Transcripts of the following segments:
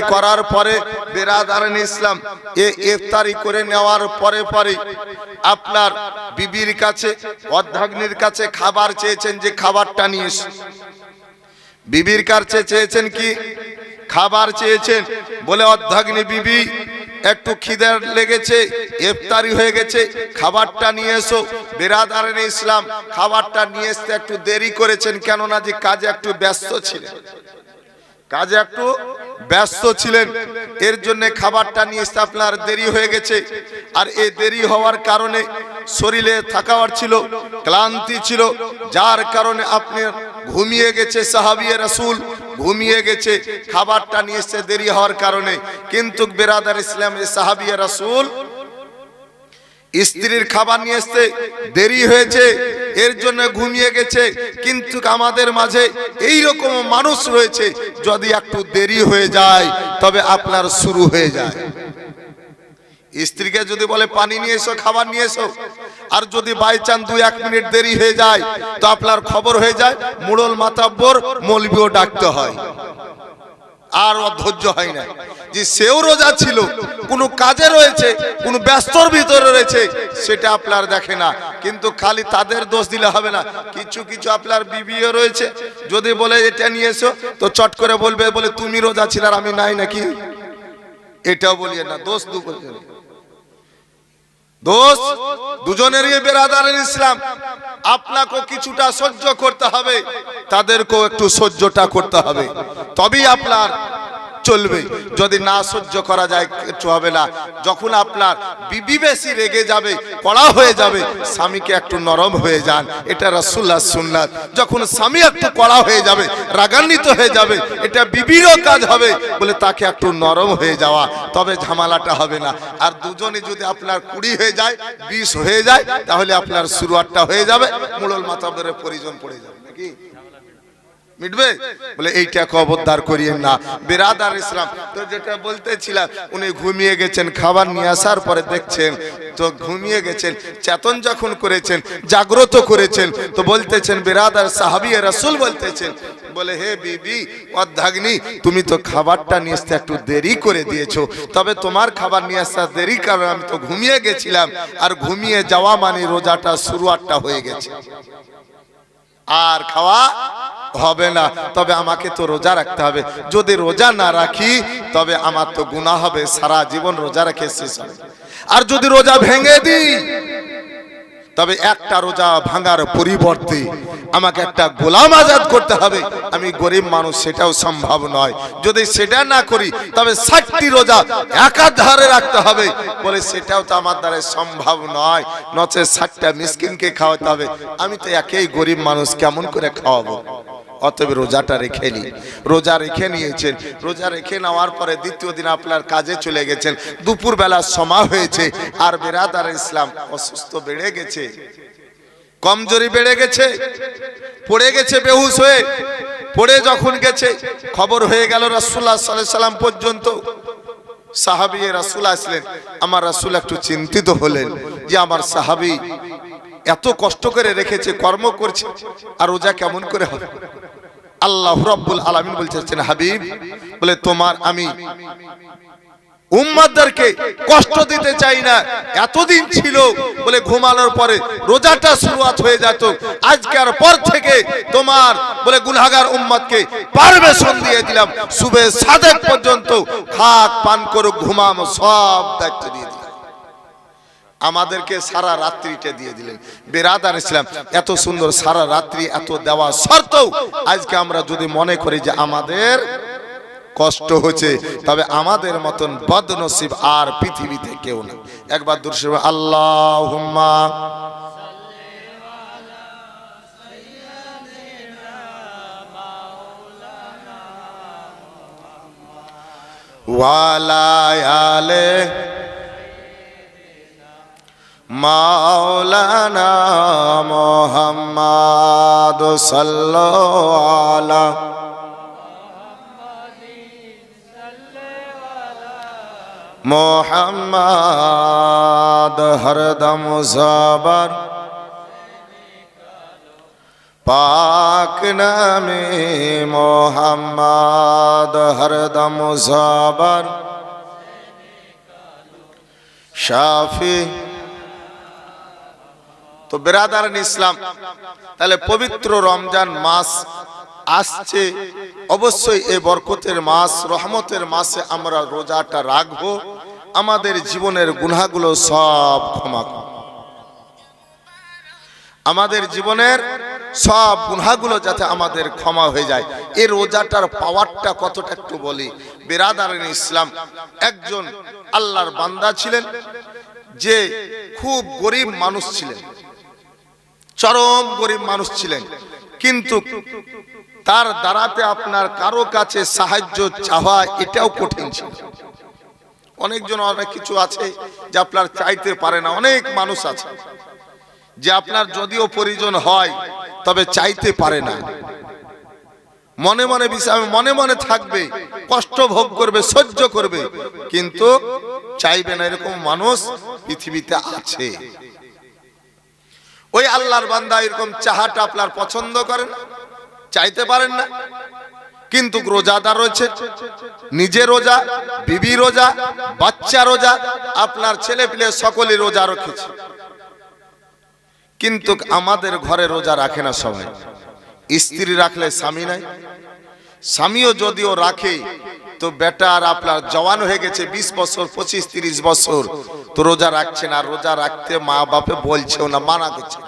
করার পরে বেরাদারান ইসলাম, এ ইফতারি করে নেওয়ার পরে পরে আপনার বিবির কাছে, অর্ধাগ্নির কাছে খাবার চেয়েছেন যে খাবারটা নিয়ে। বিবির কাছে চেয়েছেন কি? খাবার চেয়েছেন বলে অর্ধাগ্নি, বিবি, একটু খিদের লেগেছে, ইফতারি হয়ে গেছে, খাবারটা নিয়ে এসো। বেরাদারেন ইসলাম, খাবারটা নিয়ে আসতে একটু দেরি করেছেন কেননা যে কাজে একটু ব্যস্ত ছিলেন। কাজে একটু ব্যস্ত ছিলেন। এর জন্য খাবারটা নিয়ে আসতে আপনার দেরি হয়ে গেছে। আর এই দেরি হওয়ার কারণে শরীরে থাকাওয়ার ছিল, ক্লান্তি ছিল, যার কারণে আপনি ঘুমিয়ে গেছে সাহাবিয়ে রাসূল, ঘুমিয়ে গেছে, খাবারটা নিয়ে এসে দেরি হওয়ার কারণে। কিন্তু বেরাদার ইসলামের সাহাবিয়ে রাসূল, স্ত্রীর খাবার নিয়ে আসতে দেরি হয়েছে এর জন্য ঘুমিয়ে গেছে। কিন্তু আমাদের মাঝে এই রকম মানুষ রয়েছে, যদি একটু দেরি হয়ে যায়, তবে আপনার শুরু হয়ে যায়। স্ত্রীকে যদি বলে, পানি নিয়ে এসো, খাবার নিয়ে এসো। আর যদি বাই চান দুই এক মিনিট দেরি হয়ে যায়, তো আপনার খবর হয়ে যায়, মুড়ল মাতাব্বর মলবিও ডাকতে হয়। আর ধৈর্য হয় না যে সেও রোজা ছিল, কোনো কাজে রয়েছে, কোনো ব্যস্তর ভিতরে রয়েছে, সেটা আপনার দেখে না। কিন্তু খালি তাদের দোষ দিলে হবে না। কিছু কিছু আপনার বিবিও রয়েছে। যদি বলে এটা নিয়ে এসো, তো চট করে বলবে, বলে, তুমি রোজা ছিল আর আমি নাই নাকি? এটাও বলিয়ে না, দোষ দু দোষ দুজনেরই বেরাদারের ইসলাম। আপনাকেও কিছুটা সহ্য করতে হবে, তাদেরকেও একটু সহ্যটা করতে হবে। তবেই আপনার চলবে। যদি না সহ্য করা যায়, কিছু হবে না। যখন আপনার বিবি বেশি রেগে যাবে, কড়া হয়ে যাবে, স্বামীকে একটু নরম হয়ে যান। এটা রাসুল্লাহ সুন্নাত। যখন স্বামী একটু কড়া হয়ে যাবে, রাগান্বিত হয়ে যাবে, এটা বিবিরও কাজ হবে বলে তাকে একটু নরম হয়ে যাওয়া। তবে ঝামেলাটা হবে না। আর দুজনে যদি আপনার কুড়ি হয়ে যায় বিষ হয়ে যায়, তাহলে আপনার শুরুয়ারটা হয়ে যাবে মুড়ল মাতাবরের পরিজন পড়ে যাবে, নাকি? মিটবে? বলে, এইটা খবরদার করিয়েন না। বিরাদার ইসলাম, তো যেটা বলতেছিলাম, উনি ঘুমিয়ে গেছেন, খাবার নিয়ে আসার পরে দেখছেন, তো ঘুমিয়ে গেছেন, চেতন যখন করেছেন, জাগ্রত করেছেন, তো বলতেছেন, বিরাদার সাহাবিয়ে রাসূল বলতেছেন, বলে, হে বিবি অর্ধাগ্নি তুমি তো খাবারটা নিয়ে আসতে একটু দেরি করে দিয়েছ। তবে তোমার খাবার নিয়ে আসতে দেরি কারণ আমি তো ঘুমিয়ে গেছিলাম, আর ঘুমিয়ে যাওয়া মানে রোজাটা শুরুয়ারটা হয়ে গেছে। আর খাওয়া হবে না। তবে আমাকে তো রোজা রাখতে হবে। যদি রোজা না রাখি, তবে আমার তো গুণা হবে, সারা জীবন রোজা রেখে শেষ হবে। আর যদি রোজা ভেঙে দিই তবে একটা রোজা ভাঙার পরিবর্তে আমাকে একটা গোলাম আজাদ করতে হবে। আমি গরিব মানুষ, সেটাও সম্ভব নয়। যদি সেটা না করি, তবে ষাটটি রোজা একাধারে রাখতে হবে। বলে, সেটাও তো আমার দ্বারা সম্ভব নয়। নচে ষাটটা মিসকিনকে খাওয়াতে হবে। আমি তো একেই গরিব মানুষ, কেমন করে খাওয়াবো? অতএব রোজাটা রেখে নি। রোজা রেখে নিয়েছেন। রোজা রেখে নেওয়ার পরে দ্বিতীয় দিন আপনার কাজে চলে গেছেন। দুপুর বেলা সময় হয়েছে আর বেরাদার ইসলাম অসুস্থ বেড়ে গেছে। কমজোরি বেড়ে গেছে। পড়ে গেছে বেহুশ হয়ে। পড়ে যখন গেছে, খবর হয়ে গেল রাসুল্লাহ সাল্লাহ সাল্লাম পর্যন্ত। সাহাবি রাসুল আসলেন। আমার রাসুল একটু চিন্তিত হলেন যে আমার সাহাবি এত কষ্ট করে রেখেছে, কর্ম করছে, আর রোজা কেমন করে হবে? আল্লাহ রব্বুল আলামিন বলতেছেন হাবিব। বলে, তোমার আমি উম্মাদেরকে কষ্ট দিতে চাই না। এতদিন ছিল। বলে, ঘুমানোর পরে রোজাটা শুরুয়াত হয়ে যেত। আজকের পর থেকে তোমার, বলে গুনাগার উম্মাদকে পারবেশন দিয়ে দিলাম। সুবে সাদেক পর্যন্ত খাক পান করুক, ঘুমাম, সব দায়িত্ব দিয়ে দিলাম। আমাদেরকে সারা রাত্রিটা দিয়ে দিলেন। বেরাদার ইসলাম, এত সুন্দর সারা রাত্রি এত দেওয়া সত্ত্বেও আজকে আমরা যদি মনে করি যে আমাদের কষ্ট হচ্ছে, তবে আমাদের মতন বদনসিব আর পৃথিবীতে কেউ না একবার দূর আল্লাহ ওয়ালায়ালে মাওলানা মোহাম্মদ সাল্লাল্লাহু মোহাম্মদ হরদম জবর। পাক নামে মোহাম্মদ হরদম সবার শাফি তো বেরাদার ইসলাম, তাহলে পবিত্র রমজান মাস আসছে। অবশ্যই এ বরকতের মাস, রহমতের মাসে আমরা রোজাটা রাখব। আমাদের জীবনের গুনাগুলো সব ক্ষমা আমাদের জীবনের সব গুনাগুলো যাতে আমাদের ক্ষমা হয়ে যায়। এই রোজাটার পাওয়ারটা কতটা একটু বলি। বেরাদারিন ইসলাম একজন আল্লাহর বান্দা ছিলেন, যে খুব গরিব মানুষ ছিলেন। চরম গরিব মানুষ ছিলেন। কিন্তু তার দ্বারাতে আপনার কারও কাছে সাহায্য চাওয়া এটাও কঠিন ছিল। অনেকজন অনেক কিছু আছে যে আপনার চাইতে পারে না, অনেক মানুষ আছে যে আপনার যদিও প্রয়োজন হয়, তবে চাইতে পারে না। মনে মনে বিষয়, মনে মনে থাকবে, কষ্ট ভোগ করবে, সহ্য করবে, কিন্তু চাইবে না এরকম মানুষ পৃথিবীতে আছে। ওই আল্লাহর বান্দা এরকম চাহাটা আপনার পছন্দ করেন? চাইতে পারেন না। কিন্তু রোজাদার রয়েছে। নিজে রোজা, বিবি রোজা, বাচ্চা রোজা, আপনার ছেলে পিলে সকলে রোজা রেখেছে। কিন্তু আমাদের ঘরে রোজা রাখে না সবাই। স্ত্রী রাখলে স্বামী নাই। স্বামীও যদিও রাখে তো বেটা আর আপনার জওয়ান হয়ে গেছে বিশ বছর, পঁচিশ, তিরিশ বছর। তো রোজা রাখছে না, রোজা রাখতে মা বাপে বলছেও না, মানা করছে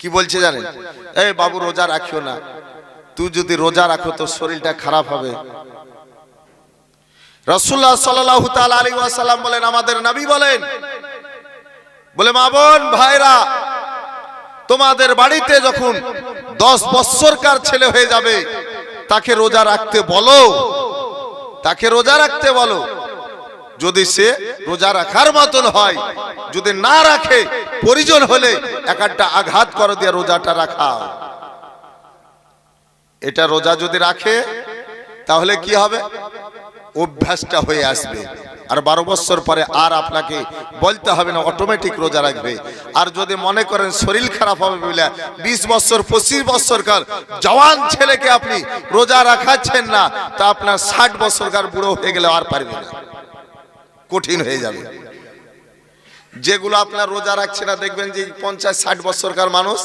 কি বলছে জানেন? এই বাবু, রোজা রাখিও না। তুই যদি রোজা রাখো তো শরীরটা খারাপ হবে। রসুল্লাহ সাল্লাহ আলী ওয়াসাল্লাম বলেন, আমাদের নবী বলেন, বলে, মা বোন, ভাইরা, তোমাদের বাড়িতে যখন দশ বৎসরকার ছেলে হয়ে যাবে তাকে রোজা রাখতে বলো। তাকে রোজা রাখতে বলো। যদি সে রোজা রাখার মতন হয়, যদি না রাখে পরিজন হলে এক একটা আঘাত করে দিয়ে রোজাটা রাখা এটা রোজা যদি রাখে, তাহলে কি হবে? অভ্যাসটা হয়ে আসবে। আর বারো বছর পরে আর আপনাকে বলতে হবে না অটোমেটিক রোজা রাখবে। আর যদি মনে করেন শরীর খারাপ হবে বলে বিশ বছর, পঁচিশ বছরকার জওয়ান ছেলেকে আপনি রোজা রাখাচ্ছেন না, তা আপনার ষাট বছরকার বুড়ো হয়ে গেলে আর পারবে না। কঠিন হয়ে যাবে। যেগুলো আপনার রোজা রাখছে না, দেখবেন যে পঞ্চাশ, ষাট বছরকার মানুষ,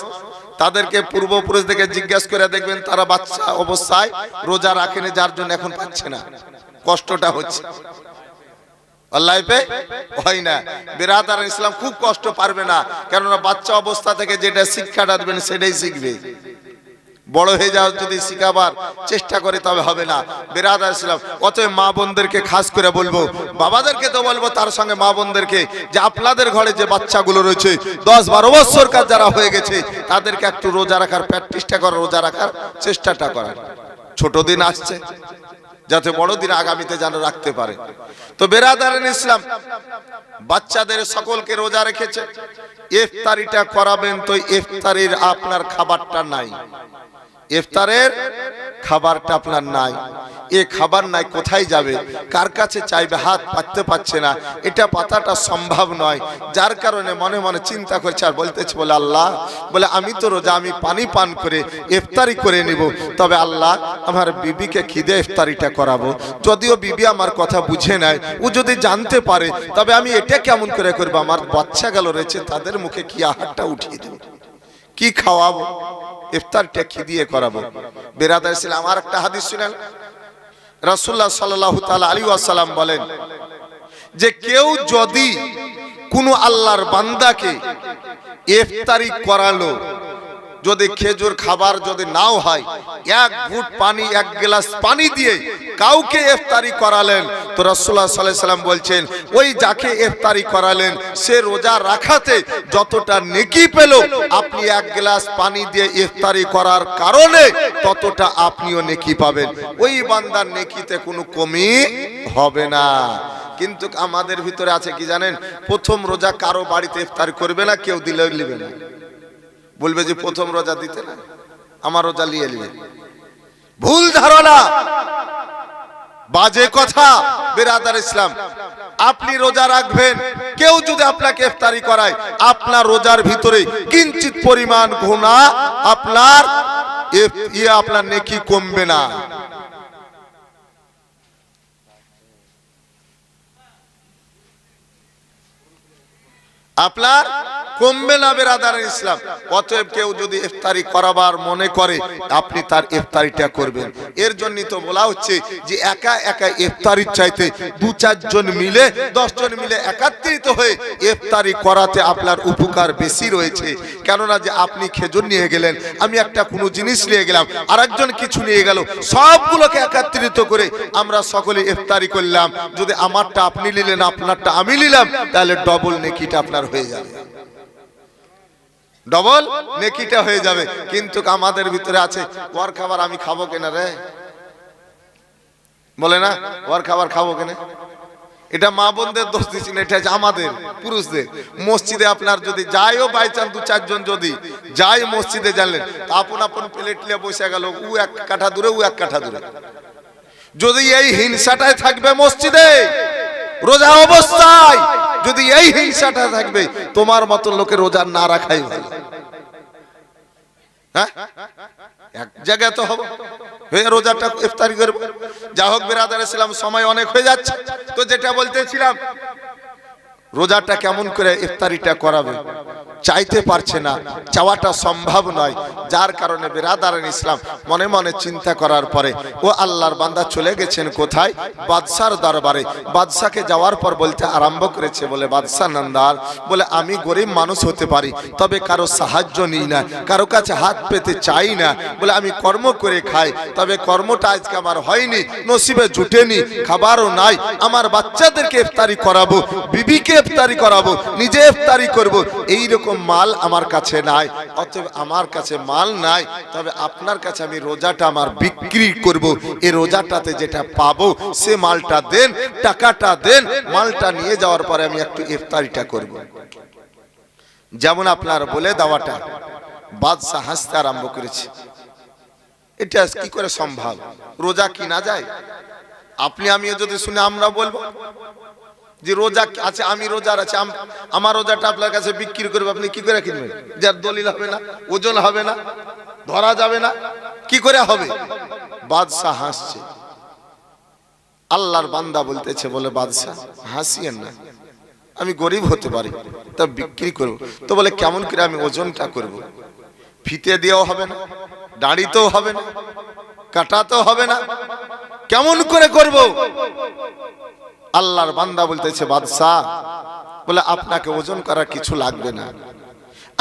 তাদেরকে পূর্বপুরুষ থেকে জিজ্ঞাসা করে দেখবেন তারা বাচ্চা অবস্থায় রোজা রাখেনি, যার জন্য এখন পাচ্ছে না। কষ্টটা হচ্ছে। লাইফে হয় না। ইসলাম খুব কষ্ট পারবে না। কেননা বাচ্চা অবস্থা থেকে যেটা শিক্ষাটা দেবেন সেটাই শিখবে। বড় হয়ে যাওয়ার যদি শিখাবার চেষ্টা করে তবে হবে না। বেরাদার ইসলাম। অতএব মা বোনদেরকে খাস করে বলব, বাবাদেরকে তো বলব তার সঙ্গে মা বোনদেরকে যে আপনাদের ঘরে যে বাচ্চাগুলো রয়েছে, দশ বারো বছরকার যারা হয়ে গেছে, তাদেরকে একটু রোজা রাখার প্র্যাকটিসটা করার, রোজা রাখার চেষ্টাটা করার। ছোট দিন আসছে। যাতে বড়দিন আগামীতে যেন রাখতে পারে। তো বেরাদারেন ইসলাম, বাচ্চাদের সকলকে রোজা রেখেছে। ইফতারিটা করাবেন তো ইফতারির আপনার খাবারটা নাই। ইফতারের খাবারটা আপনার নাই। এ খাবার নাই, কোথায় যাবে? কার কাছে চাইবে? হাত পাততে পারছে না। এটা পাতাটা সম্ভব নয়। যার কারণে মনে মনে চিন্তা করছে আর বলতেছে, বলে, আল্লাহ, বলে, আমি তো রোজা, আমি পানি পান করে ইফতারি করে নিব। তবে আল্লাহ, আমার বিবিকে খিদে ইফতারিটা করাবো। যদিও বিবি আমার কথা বুঝে নেয়, ও যদি জানতে পারে, তবে আমি এটা কেমন করে করব? আমার বাচ্চা গেল রয়েছে, তাদের মুখে কি আহারটা উঠিয়ে দেবো? কি খাওয়াবো? ইফতারটা খিদিয়ে করাবো? বেরাদার ছিল আমার একটা হাদিস শুনেন। রাসূলুল্লাহ সাল্লাল্লাহু তাআলা আলাইহি ওয়াসাল্লাম বলেন, যে কেউ যদি কোনো আল্লাহর বান্দাকে ইফতারি করালো যদি খেজুর খাবার যদি নাও হয়, এক ঘুট পানি, এক গ্লাস পানি দিয়ে কাউকে ইফতারি করালেন। তো রাসূলুল্লাহ সাল্লাল্লাহু আলাইহি সাল্লাম বলছেন, ওই যাকে ইফতারি করালেন, সে রোজা রাখাতে যতটা নেকি পেল, আপনি এক গ্লাস পানি দিয়ে ইফতারি করার কারণে ততটা আপনিও নেকি পাবেন। ওই বান্দার নেকিতে কোনো কমি হবে না। কিন্তু আমাদের ভিতরে আছে কি জানেন? প্রথম রোজা কারও বাড়িতে ইফতারি করবে না, কেউ দিলেও নেবে না। বলবে যে প্রথম রোজা দিতে না আমার রোজা নেবে। ভুল ধারণা। বাজে কথা বেরাদার ইসলাম। আপনি রোজা রাখবেন কেউ যদি আপনাকে ইফতারি করায় আপনার রোজার ভিতরে কিঞ্চিত পরিমাণ ঘোনা আপনার ইয়ে আপনার নেকি কমবে না। আপনার কমবে না বেরাদার ইসলাম। অতএব কেউ যদি ইফতারি করাবার মনে করে, আপনি তার ইফতারিটা করবেন। এর জন্য তো বলা হচ্ছে যে একা একা ইফতারির চাইতে দু চারজন মিলে, দশজন মিলে একাত্রিত হয়ে ইফতারি করাতে আপনার উপকার বেশি রয়েছে। কেননা যে আপনি খেজুর নিয়ে গেলেন, আমি একটা কোনো জিনিস নিয়ে গেলাম, আরেকজন কিছু নিয়ে গেল, সবগুলোকে একাত্রিত করে আমরা সকলে ইফতারি করলাম। যদি আমারটা আপনি নিলেন, আপনারটা আমি নিলাম, তাহলে ডবল নেকিটা আপনার হয়ে যাবে। ডবল? নেকিটা হয়ে যাবে। কিন্তু আমাদের ভিতরে আছে, ওর খাবার আমি খাব কেনা রে? বলে না, ওর খাবার খাব কেনা? এটা মা বোনদের দোষ দিচ্ছি না, এটা আমাদের, পুরুষদের। মসজিদে আপনার যদি যাইও বাই চান্স দু চারজন যদি যাই মসজিদে জানলেন আপন আপন প্লেট নিয়ে বসে গেল, উ এক কাঠা দূরে, উ এক কাঠা দূরে। যদি এই হিংসাটাই থাকবে মসজিদে, রোজা অবস্থায় যদি এই হিংসাটা থাকবে, তোমার মতো লোকে রোজা না রাখাই হ্যাঁ? এক জায়গায় তো হবে। হয়ে রোজাটা ইফতারি করব। যা হোক, বেরাদার ইসলাম, সময় অনেক হয়ে যাচ্ছে। তো যেটা বলতেছিলাম রোজাটা কেমন করে ইফতারিটা করাবে? চাইতে পারছে না, চাওয়াটা সম্ভব নয়। যার কারণে বেরাদারান ইসলাম মনে মনে চিন্তা করার পরে, ও আল্লাহর বান্দা চলে গেছেন কোথায়? বাদশার দরবারে। বাদশাকে যাওয়ার পর বলতে আরম্ভ করেছে বলে বাদশাহ নন্দার, বলে, আমি গরিব মানুষ হতে পারি, তবে কারও সাহায্য নিই না, কারও কাছে হাত পেতে চাই না। বলে, আমি কর্ম করে খাই, তবে কর্মটা আজকে আমার হয়নি, নসিবে জুটেনি, খাবারও নাই, আমার বাচ্চাদেরকে ইফতারি করাবো, বিবিকে ইফতারি করাবো, নিজে ইফতারি করব এই রকম মাল আমার কাছে নাই, অতএব আমার কাছে মাল নাই, তবে আপনার কাছে আমি রোজাটা আমার বিক্রি করব এই রোজাটাতে যেটা পাবো, সে মালটা দেন, টাকাটা দেন, মালটা নিয়ে যাওয়ার পরে আমি একটু ইফতারিটা করব। যেমন আপনার বলে দেওয়াটা, বাদশাহ হাসতে আরম্ভ করেছে, এটা কি করে সম্ভব? রোজা কিনা যায়? আপনি, আমিও যদি শুনে আমরা বলব যে রোজা আছে, আমি রোজার আছে, আম- আমার রোজাটা আপনার কাছে বিক্রি করব, আপনি কি করে কিনবেন? যার দলিল হবে না, ওজন হবে না, ধরা যাবে না, কি করে হবে? বাদশাহ হাসছে। আল্লাহর বান্দা বলতেছে, বলে, বাদশাহ, হাসিয়েন না। আমি গরিব হতে পারি, তা বিক্রি করব। তো বলে, কেমন করে আমি ওজনটা করব? ফিতে দিয়েও হবে না, দাড়িতেও হবে না, কাটাতেও হবে না কেমন করে করব? আল্লাহর বান্দা বলতেছে, বাদশাহ, বলে আপনাকে ওজন করার কিছু লাগবে না।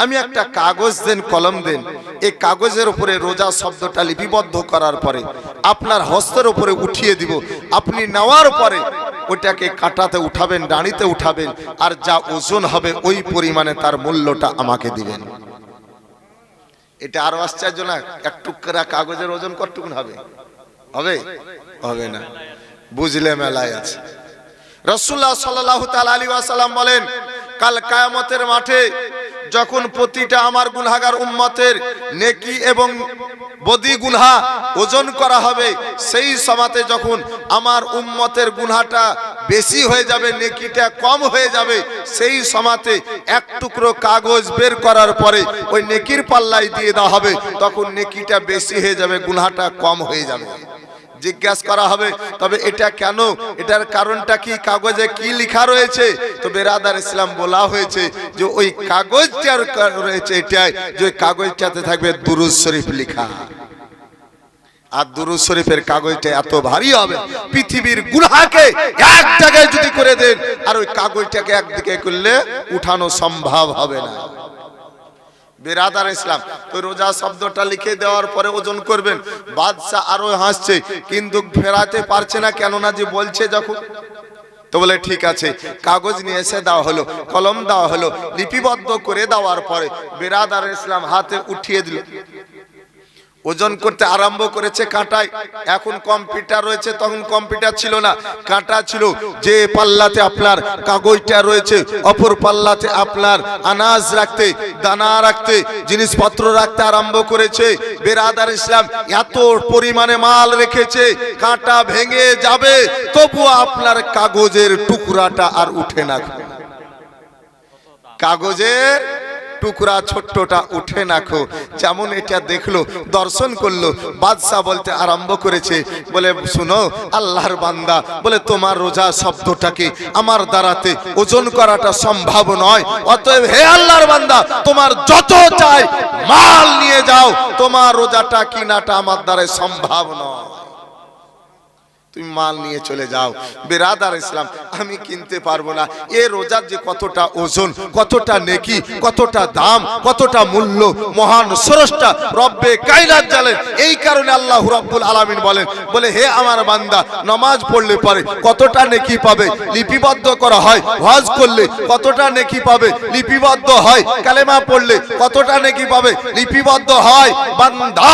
আমি একটা কাগজ দেন, কলম দেন। এই কাগজের উপরে রোজা শব্দটা লিপিবদ্ধ করার পরে আপনার হস্তের উপরে উঠিয়ে দিব। আপনি নেওয়ার পরে ওটাকে কাটাতে উঠাবেন দাঁড়িতে উঠাবেন, আর যা ওজন হবে ওই পরিমাণে তার মূল্যটা আমাকে দিবেন। এটা আরও আশ্চর্য না এক টুকরা কাগজের ওজন কতটুকুন হবে? হবে? হবে না। বুঝলে মেলায় আছে। রসুল্লাহ সাল্লাহ আলী ওয়াসাল্লাম বলেন, কাল কায়ামতের মাঠে যখন প্রতিটা আমার গুনহাগার উম্মতের নেকি এবং বদি গুনহা ওজন করা হবে, সেই সমাতে যখন আমার উম্মতের গুনহাটা বেশি হয়ে যাবে, নেকিটা কম হয়ে যাবে, সেই সমাতে এক টুকরো কাগজ বের করার পরে ওই নেকির পাল্লাই দিয়ে দেওয়া হবে, তখন নেকিটা বেশি হয়ে যাবে, গুনহাটা কম হয়ে যাবে। জিজ্ঞাসা করা হবে, তবে এটা কেন? এটার কারণটা কি? কাগজে কি লেখা রয়েছে? তো বেরাদার ইসলাম বলা হয়েছে যে ওই কাগজটার রয়েছে এটাই, যে ওই কাগজটাতে থাকবে দুরুজ শরীফ লেখা। আর দুরুজ শরীফের কাগজটা এত ভারী হবে, পৃথিবীর গুনাকে এক জায়গায় যদি করে দেন, আর ওই কাগজটাকে একদিকে করলে উঠানো সম্ভব হবে না। বেরাদার ইসলাম। তো রোজা শব্দটা লিখে দেওয়ার পরে ওজন করবেন। বাদশাহ আরও হাসছে, কিন্তু ফেরাতে পারছে না, কেননা যে বলছে যখন। তো বলে, ঠিক আছে। কাগজ নিয়ে এসে দেওয়া হলো, কলম দেওয়া হলো, লিপিবদ্ধ করে দেওয়ার পরে বেরাদার ইসলাম হাতে উঠিয়ে দিল। ওজন করতে আরম্ভ করেছে কাঁটায়। এখন কম্পিউটার রয়েছে, তখন কম্পিউটার ছিল না, কাঁটা ছিল। যে পাল্লাতে আপনার কাগজটা রয়েছে, অপর পাল্লাতে আপনার আনাজ রাখতে, দানা রাখতে, জিনিসপত্র রাখতে আরম্ভ করেছে। বেরাদার ইসলাম এত পরিমাণে মাল রেখেছে, কাঁটা ভেঙে যাবে তবু আপনার কাগজের টুকরাটা আর উঠে না। কাগজের টুকরা ছোট্টটা উঠে নাখো। যেমন এটা দেখল, দর্শন করল, বাদশাহ বলতে আরম্ভ করেছে, বলে, শুনো, আল্লাহর বান্দা, বলে, তোমার রোজা শব্দটাকে আমার দ্বারাতে ওজন করাটা সম্ভব নয়। অতএব হে আল্লাহর বান্দা, তোমার যত চাই মাল নিয়ে যাও, তোমার রোজাটা, কিনাটা আমার দ্বারা সম্ভব নয়। তুমি মাল নিয়ে চলে যাও। বেরাদার ইসলাম, আমি কিনতে পারব না। এ রোজার যে কতটা ওজন, কতটা নেকি, কতটা দাম, কতটা মূল্য, মহান স্রষ্টা রব্বে কাইনাত জানেন এই কারণে আল্লাহ রাব্বুল আলামিন বলেন, বলে, হে আমার বান্দা, নামাজ পড়লে পারে কতটা নেকি পাবে? লিপিবদ্ধ করা হয় হজ করলে কতটা নেকি পাবে? লিপিবদ্ধ হয়, কালেমা পড়লে কতটা নেকি পাবে? লিপিবদ্ধ হয়। বান্দা,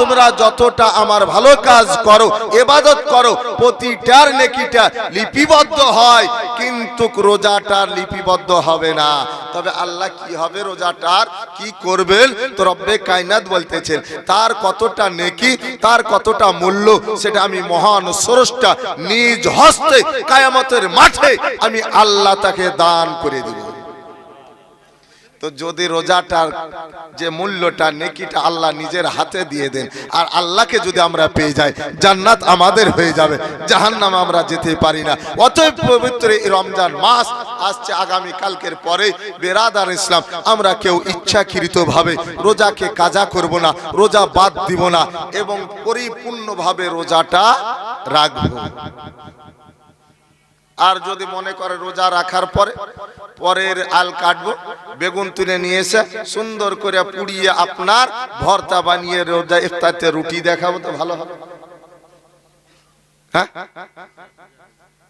তোমরা যতটা আমার ভালো কাজ করো, এবাদত করো প্রতিটার নেকিটা লিপিবদ্ধ হয়, কিন্তু রোজাটার লিপিবদ্ধ হবে না। তবে আল্লাহ কি হবে রোজাটার? কি করবেন? তো রব্বে কায়নাত বলতেছেন, তার কতটা নেকি, তার কতটা মূল্য, সেটা আমি মহান স্রষ্টা নিজ হস্তে, কায়ামতের মাঠে আমি আল্লাহ তাকে দান করে দিব। তো যদি রোজাটার যে মূল্যটা নেকিটা আল্লাহ নিজের হাতে দিয়ে দেন, আর আল্লাহকে যদি আমরা পেয়ে যাই, জান্নাত আমাদের হয়ে যাবে, জাহান্নাম আমরা যেতে পারি না। অতএব পবিত্র এই রমজান মাস আসছে আগামী কালকের পরে, বেরাদার ইসলাম, আমরা কেউ ইচ্ছাকৃত ভাবে রোজাকে কাজা করব না, রোজা বাদ দিব না, এবং পরিপূর্ণভাবে রোজাটা রাখব। আর যদি মনে করে রোজা রাখার পরে, পরের আল কাটবো, বেগুন তুলে নিয়ে এসে সুন্দর করে পুড়িয়ে আপনার ভর্তা বানিয়ে রোজা ইফতারতে রুটি দেখাবো তো ভালো হবে। হ্যাঁ?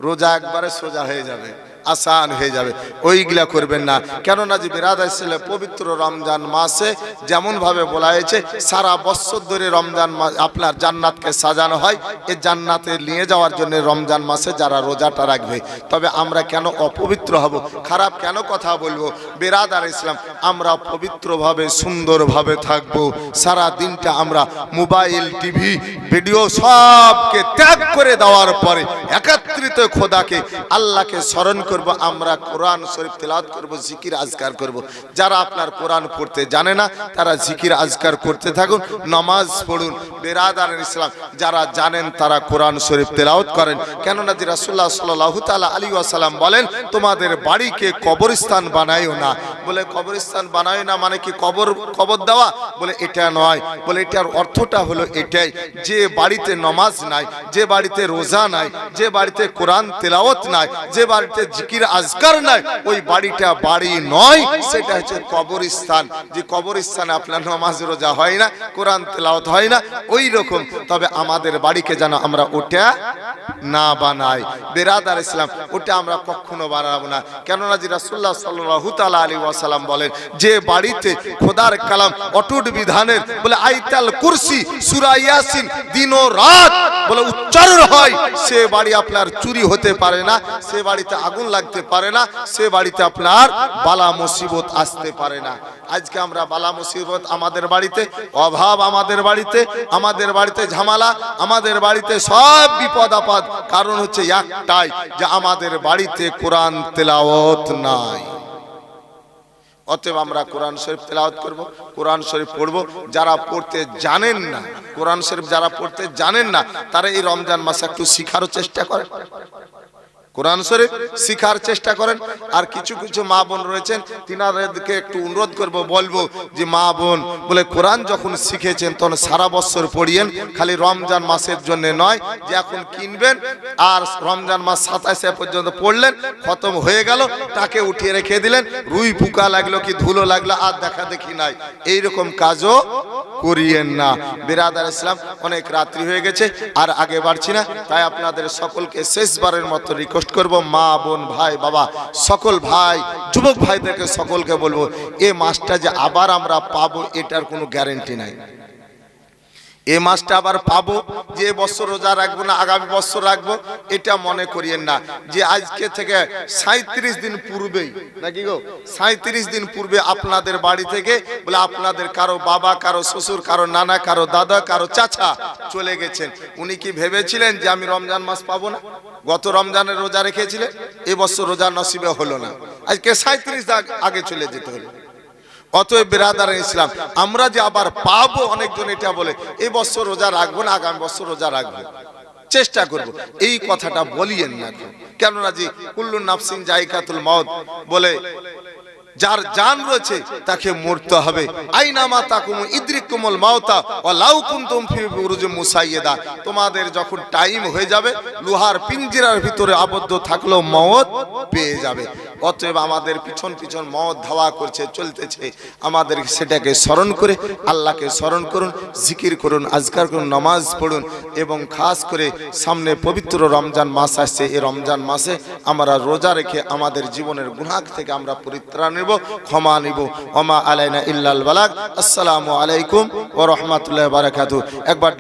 রোজা একবারে সোজা হয়ে যাবে। আসান হয়ে যাবে। ওইগুলা করবেন না। কেননা যে বিরাদ ছিল পবিত্র রমজান মাসে যেমনভাবে বলা হয়েছে, সারা বছর ধরে রমজান মাস আপনার জান্নাতকে সাজানো হয়। এই জান্নাতে নিয়ে যাওয়ার জন্য রমজান মাসে যারা রোজাটা রাখবে, তবে আমরা কেন অপবিত্র হব? খারাপ কেন কথা বলব? বেরাদ আর ইসলাম আমরা পবিত্রভাবে, সুন্দরভাবে থাকব। সারা দিনটা আমরা মোবাইল, টিভি, ভিডিও সবকে ত্যাগ করে দেওয়ার পরে, একত্রিত খোদাকে, আল্লাহকে স্মরণ করব, আমরা কোরআন শরীফ তেলাওয়াত করব, জিকির আজকার করব। যারা আপনার কোরআন পড়তে জানে না, তারা জিকির আজকার করতে থাকুন, নামাজ পড়ুন। বেরাদার ইসলাম, যারা জানেন তারা কোরআন শরীফ তেলাওয়াত করেন। কেননা যে রাসূলুল্লাহ সাল্লাল্লাহু তাআলা আলী ওয়াসাল্লাম বলেন, তোমাদের বাড়িকে কবরস্থান বানাইও না। বলে, কবরস্থান বানাইও না মানে কি কবর কবর দেওয়া? বলে, এটা নয়। বলে, এটার অর্থটা হলো এটাই, যে বাড়িতে নমাজ নাই, যে বাড়িতে রোজা নাই, যে বাড়িতে কোরআন তেলাওয়াত নাই, যে বাড়িতে জিকির আজকার নাই, ওই বাড়িটা বাড়ি নয়, সেটা হচ্ছে কবরস্থান। যে কবরস্থানে আপনার নমাজ রোজা হয় না, কোরআন তেলাওয়াত হয় না ওই রকম তবে আমাদের বাড়িকে যেন আমরা ওটা না বানাই। বেরাদার ইসলাম, ওটা আমরা কখনো বানাবো না। কেননা যে রাসূলুল্লাহ সাল্লাল্লাহু তাআলা আলাইহি ওয়াসাল্লাম বলেন, যে বাড়িতে খোদার কালাম, অটুট বিধানের, বলে আইতাল কুরসি, সূরা ইয়াসিন, দিন ও রাত, বলে উচ্চারণ হয়, সে বাড়ি আপনার চুরি হতে পারে না, সে বাড়িতে আগুন লাগতে পারে না, সে বাড়িতে আপনার বালা মুসিবত আসতে পারে না। আজকে আমরা বালা মুসিবত আমাদের বাড়িতে, অভাব আমাদের বাড়িতে আমাদের বাড়িতে ঝামেলা, আমাদের বাড়িতে সব বিপদ আপদ। কারণ হচ্ছে একটাই, যে আমাদের বাড়িতে কোরআন তেলাওয়াত নাই। অতএব আমরা কোরআন শরীফ তেলাওয়াত করব, কোরআন শরীফ পড়ব। যারা পড়তে জানেন না, কোরআন শরীফ যারা পড়তে জানেন না, তারা এই রমজান মাসে একটু শিখারও চেষ্টা করে। কোরআন শরীফ শিখার চেষ্টা করেন। আর কিছু কিছু মা বোন রয়েছেন, তিনাদেরকে একটু অনুরোধ করব, বলব যে মা বোন, বলে কোরআন যখন শিখেছেন, তখন সারা বছর পড়িয়েন, খালি রমজান মাসের জন্য নয়, যে এখন কিনবেন, আর রমজান মাস সাতাশে পর্যন্ত পড়লেন, খতম হয়ে গেল, তাকে উঠিয়ে রেখে দিলেন, রুই পোকা লাগল কি ধুলো লাগল আর দেখা দেখি নাই। এই রকম কাজও করিয়েন না। বিরাদার ইসলাম, অনেক রাত্রি হয়ে গেছে, আর আগে বাড়ছি না, তাই আপনাদের সকলকে শেষবারের মতো রিকোয়েস্ট করব মা, বোন, ভাই, বাবা, সকল ভাই, যুবক ভাইদেরকে সকলকে বলব, এ মাসটা যে আবার আমরা পাবো, এটার কোনো গ্যারেন্টি নাই। এ মাসটা আবার পাবো, যে বছর রোজা রাখব না, আগামী বছর রাখব, এটা মনে করিয়েন না। যে আজকে থেকে সাঁত্রিশ দিন পূর্বেই, নাকি গো? সাঁত্রিশ দিন পূর্বে আপনাদের বাড়ি থেকে, বলে আপনাদের কারও বাবা, কারও শ্বশুর, কারও নানা, কারও দাদা, কারও চাচা চলে গেছেন। উনি কি ভেবেছিলেন যে আমি রমজান মাস পাবো না? গত রমজানের রোজা রেখেছিলেন এবছর রোজা নসিবে হলো না। আজকে সাঁত্রিশ আগে চলে যেতে হলো। অতএব বেরাদার ইসলাম, আমরা যে আবার পাবো অনেকজন এটা বলে, এই বছর রোজা রাখব না, আগামী বছর রোজা রাখব। চেষ্টা করব। এই কথাটা বলিয়েন না। কেননা যে কুল্লু নাফসিন জায়কাতুল মত বলে, যার জান রয়েছে তাকে মরতে হবে। আইনামা তাকুম ইদ্রিকুমুল মাউতা ওয়া লাউ কুনতুম ফি বুরুজুম মুসাইয়্যিদা। তোমাদের যখন টাইম হয়ে যাবে, লোহার পিঞ্জিরার ভিতরে আবদ্ধ থাকলেও মওত পেয়ে যাবে। অতএব আমাদের পিছন পিছন মওত ধাওয়া করছে, চলতেছে। আমাদের সেটাকে স্মরণ করে, আল্লাহকে স্মরণ করুন, জিকির করুন, আজকার করুন, নামাজ পড়ুন এবং খাস করে সামনে পবিত্র রমজান মাস আসছে। এই রমজান মাসে আমরা রোজা রেখে আমাদের জীবনের গুনাহ থেকে আমরা পরিত্রাণ নেব, ক্ষমা নিব। ওমা আলাইনা ইল্লাল বালাক আসসালামু আলাইকুম ওয়া রাহমাতুল্লাহি ওয়া বারাকাতুহু। একবার